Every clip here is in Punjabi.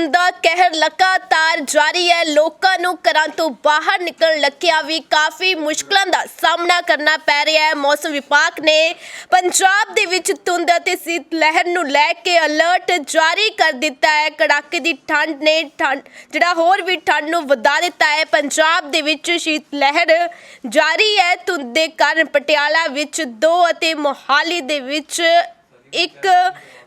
ਦਾ ਕਹਿਰ ਲਗਾਤਾਰ ਜਾਰੀ ਹੈ। ਲੋਕਾਂ ਨੂੰ ਘਰਾਂ ਤੋਂ ਬਾਹਰ ਨਿਕਲਣ ਲੱਗਿਆ ਵੀ ਕਾਫੀ ਮੁਸ਼ਕਲਾਂ ਦਾ ਸਾਹਮਣਾ ਕਰਨਾ ਪੈ ਰਿਹਾ ਹੈ। ਮੌਸਮ ਵਿਭਾਗ ਨੇ ਪੰਜਾਬ ਦੇ ਵਿੱਚ ਧੁੰਦ ਅਤੇ ਸੀਤ ਲਹਿਰ ਨੂੰ ਲੈ ਕੇ ਅਲਰਟ ਜਾਰੀ ਕਰ ਦਿੱਤਾ ਹੈ। ਕੜਾਕੇ ਦੀ ਠੰਡ ਨੇ ਠੰਡ, ਜਿਹੜਾ ਹੋਰ ਵੀ ਠੰਡ ਨੂੰ ਵਧਾ ਦਿੱਤਾ ਹੈ। ਪੰਜਾਬ ਦੇ ਵਿੱਚ ਸ਼ੀਤ ਲਹਿਰ ਜਾਰੀ ਹੈ। ਧੁੰਦ ਦੇ ਕਾਰਨ ਪਟਿਆਲਾ ਵਿੱਚ ਦੋ ਅਤੇ ਮੋਹਾਲੀ ਦੇ ਵਿੱਚ ਇੱਕ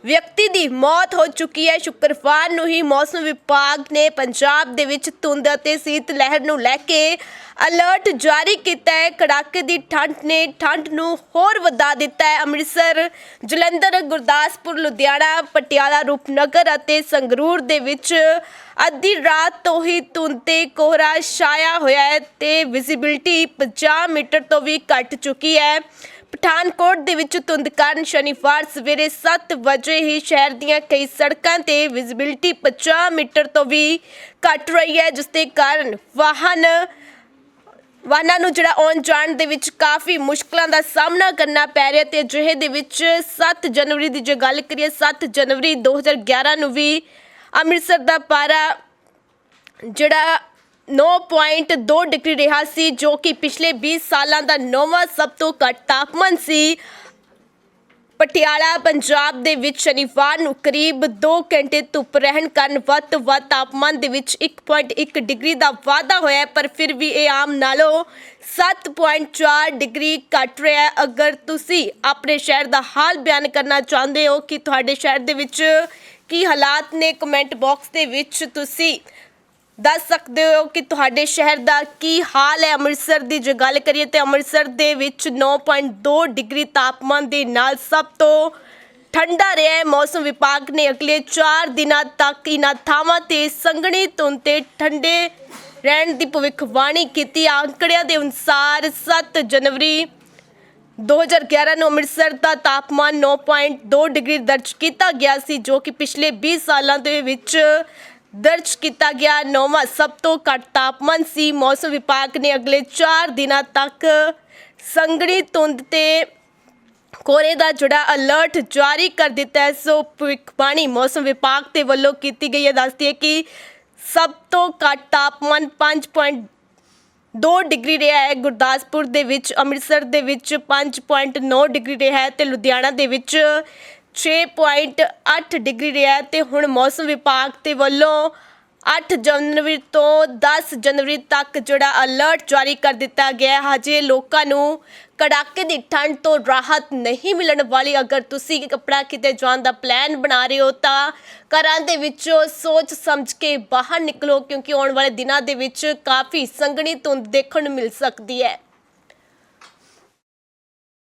ਵਿਅਕਤੀ ਦੀ ਮੌਤ ਹੋ ਚੁੱਕੀ ਹੈ। ਸ਼ੁੱਕਰਵਾਰ ਨੂੰ ਹੀ ਮੌਸਮ ਵਿਭਾਗ ਨੇ ਪੰਜਾਬ ਦੇ ਵਿੱਚ ਧੁੰਦ ਅਤੇ ਸੀਤ ਲਹਿਰ ਨੂੰ ਲੈ ਕੇ ਅਲਰਟ ਜਾਰੀ ਕੀਤਾ ਹੈ। ਕੜਾਕੇ ਦੀ ਠੰਡ ਨੇ ਠੰਡ ਨੂੰ ਹੋਰ ਵਧਾ ਦਿੱਤਾ ਹੈ। ਅੰਮ੍ਰਿਤਸਰ, ਜਲੰਧਰ, ਗੁਰਦਾਸਪੁਰ, ਲੁਧਿਆਣਾ, ਪਟਿਆਲਾ, ਰੂਪਨਗਰ ਅਤੇ ਸੰਗਰੂਰ ਦੇ ਵਿੱਚ ਅੱਧੀ ਰਾਤ ਤੋਂ ਹੀ ਧੁੰਦ ਤੇ ਕੋਹਰਾ ਛਾਇਆ ਹੋਇਆ ਹੈ ਤੇ ਵਿਜ਼ਿਬਿਲਟੀ 50 ਮੀਟਰ ਤੋਂ ਵੀ ਘਟ ਚੁੱਕੀ ਹੈ। ਪਠਾਨਕੋਟ ਦੇ ਵਿੱਚ ਧੁੰਦ ਕਾਰਨ ਸ਼ਨੀਵਾਰ ਸਵੇਰੇ 7 ਵਜੇ ਹੀ ਸ਼ਹਿਰ ਦੀਆਂ ਕਈ ਸੜਕਾਂ ਤੇ ਵਿਜ਼ਿਬਿਲਟੀ 50 ਮੀਟਰ ਤੋਂ ਵੀ ਘਟ ਰਹੀ ਹੈ, ਜਿਸ ਦੇ ਕਾਰਨ ਵਾਹਨ, ਵਾਹਨਾਂ ਨੂੰ ਜਿਹੜਾ ਆਉਣ ਜਾਣ ਦੇ ਵਿੱਚ ਕਾਫੀ ਮੁਸ਼ਕਲਾਂ ਦਾ ਸਾਹਮਣਾ ਕਰਨਾ ਪੈ ਰਿਹਾ ਤੇ ਅਜਿਹੇ ਦੇ ਵਿੱਚ 7 ਜਨਵਰੀ ਦੀ ਜੇ ਗੱਲ ਕਰੀਏ 7 ਜਨਵਰੀ 2011 ਨੂੰ ਵੀ ਅੰਮ੍ਰਿਤਸਰ ਦਾ ਪਾਰਾ ਜਿਹੜਾ 9.2 ਡਿਗਰੀ ਰਿਹਾ ਸੀ, ਜੋ ਕਿ ਪਿਛਲੇ 20 ਸਾਲਾਂ ਦਾ ਨੌਵਾਂ ਸਭ ਤੋਂ ਘੱਟ ਤਾਪਮਾਨ ਸੀ। ਪਟਿਆਲਾ, ਪੰਜਾਬ ਦੇ ਵਿੱਚ ਸ਼ਨੀਵਾਰ ਨੂੰ ਕਰੀਬ 2 ਘੰਟੇ ਧੁੱਪ ਰਹਿਣ ਕਾਰਨ ਵੱਧ ਤੋਂ ਵੱਧ ਤਾਪਮਾਨ ਦੇ ਵਿੱਚ 1.1 ਡਿਗਰੀ ਦਾ ਵਾਧਾ ਹੋਇਆ, ਪਰ ਫਿਰ ਵੀ ਇਹ ਆਮ ਨਾਲੋਂ 7.4 ਡਿਗਰੀ ਘੱਟ ਰਿਹਾ ਹੈ। ਅਗਰ ਤੁਸੀਂ ਆਪਣੇ ਸ਼ਹਿਰ ਦਾ ਹਾਲ ਬਿਆਨ ਕਰਨਾ ਚਾਹੁੰਦੇ ਹੋ ਕਿ ਤੁਹਾਡੇ ਸ਼ਹਿਰ ਦੇ ਵਿੱਚ ਕੀ ਹਾਲਾਤ ਨੇ ਕਮੈਂਟ ਬਾਕਸ ਦੇ ਵਿੱਚ ਤੁਸੀਂ ਦੱਸ ਸਕਦੇ ਹੋ ਕਿ ਤੁਹਾਡੇ ਸ਼ਹਿਰ ਦਾ ਕੀ ਹਾਲ ਹੈ? ਅੰਮ੍ਰਿਤਸਰ ਦੀ ਜੇ ਗੱਲ ਕਰੀਏ ਤੇ ਅੰਮ੍ਰਿਤਸਰ ਦੇ ਵਿੱਚ 9.2 ਡਿਗਰੀ ਤਾਪਮਾਨ ਦੇ ਨਾਲ ਸਭ ਤੋਂ ਠੰਡਾ ਰਿਹਾ ਹੈ। ਮੌਸਮ ਵਿਭਾਗ ਨੇ ਅਗਲੇ 4 ਦਿਨਾਂ ਤੱਕ ਇਨ੍ਹਾਂ ਥਾਵਾਂ ਤੇ ਸੰਘਣੀ ਧੁੰਦ ਤੇ ਠੰਡੇ ਰਹਿਣ ਦੀ ਭਵਿੱਖਬਾਣੀ ਕੀਤੀ। ਅੰਕੜਿਆਂ ਦੇ ਅਨੁਸਾਰ 7 ਜਨਵਰੀ 2011 ਨੂੰ ਅੰਮ੍ਰਿਤਸਰ ਦਾ ਤਾਪਮਾਨ 9.2 ਡਿਗਰੀ ਦਰਜ ਕੀਤਾ ਗਿਆ ਸੀ, ਜੋ ਕਿ ਪਿਛਲੇ 20 ਸਾਲਾਂ ਦੇ ਵਿੱਚ ਦਰਜ ਕੀਤਾ ਗਿਆ ਨੌਵਾਂ ਸਭ ਤੋਂ ਘੱਟ ਤਾਪਮਾਨ ਸੀ। ਮੌਸਮ ਵਿਭਾਗ ਨੇ ਅਗਲੇ 4 ਦਿਨਾਂ ਤੱਕ ਸੰਘਣੀ ਧੁੰਦ ਤੇ ਕੋਰੇ ਦਾ ਜਿਹੜਾ ਅਲਰਟ ਜਾਰੀ ਕਰ ਦਿੱਤਾ ਹੈ। ਸੋ ਭਵਿੱਖਬਾਣੀ ਮੌਸਮ ਵਿਭਾਗ ਦੇ ਵੱਲੋਂ ਕੀਤੀ ਗਈ ਹੈ। ਦੱਸਦੀ ਹੈ ਕਿ ਸਭ ਤੋਂ ਘੱਟ ਤਾਪਮਾਨ 5.2 ਡਿਗਰੀ ਰਿਹਾ ਹੈ। ਗੁਰਦਾਸਪੁਰ ਦੇ ਵਿੱਚ, ਅੰਮ੍ਰਿਤਸਰ ਦੇ ਵਿੱਚ 5.9 ਡਿਗਰੀ ਰਿਹਾ ਹੈ ਤੇ ਲੁਧਿਆਣਾ ਦੇ ਵਿੱਚ 6.8 ਡਿਗਰੀ ਰਿਹਾ ਹੈ ਤੇ ਹੁਣ ਮੌਸਮ ਵਿਭਾਗ ਦੇ ਵੱਲੋਂ 8 ਜਨਵਰੀ ਤੋਂ 10 ਜਨਵਰੀ ਤੱਕ ਜਿਹੜਾ ਅਲਰਟ ਜਾਰੀ ਕਰ ਦਿੱਤਾ ਗਿਆ ਹੈ। ਹਜੇ ਲੋਕਾਂ ਨੂੰ ਕੜਾਕੇ ਦੀ ਠੰਡ ਤੋਂ ਰਾਹਤ ਨਹੀਂ ਮਿਲਣ ਵਾਲੀ। ਅਗਰ ਤੁਸੀਂ ਕੱਪੜਾ ਕਿਤੇ ਜਾਣ ਦਾ ਪਲਾਨ ਬਣਾ ਰਹੇ ਹੋ ਤਾਂ ਘਰਾਂ ਦੇ ਵਿੱਚੋਂ ਸੋਚ ਸਮਝ ਕੇ ਬਾਹਰ ਨਿਕਲੋ, ਕਿਉਂਕਿ ਆਉਣ ਵਾਲੇ ਦਿਨਾਂ ਦੇ ਵਿੱਚ ਕਾਫੀ ਸੰਘਣੀ ਧੁੰਦ ਦੇਖਣ ਨੂੰ ਮਿਲ ਸਕਦੀ ਹੈ।